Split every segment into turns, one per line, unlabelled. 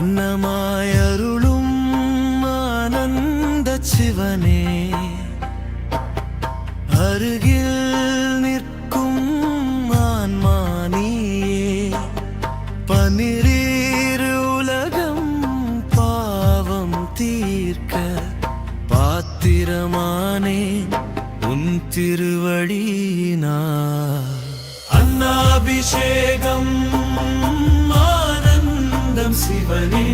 அன்னமாயருளும் ஆனந்த சிவனே அருகில் நிற்கும் ஆன்மானியே பனிரீர் உலகம் பாவம் தீர்க்க பாத்திரமானே உன் திருவழினா அன்னாபிஷேகம் ஜீவனே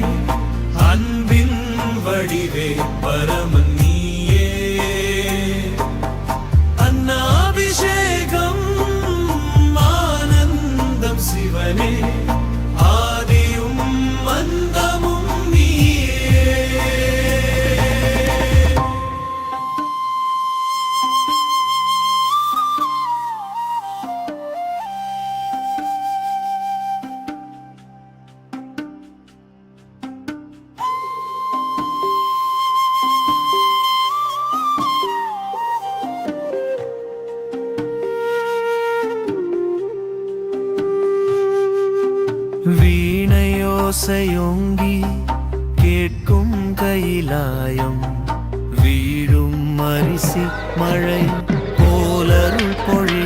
அன்பின் வடிவே பரமன் வீணையோசையொங்கி கேட்கும் கைலாயம். வீழும் அரிசி மழை போலருள் பொழி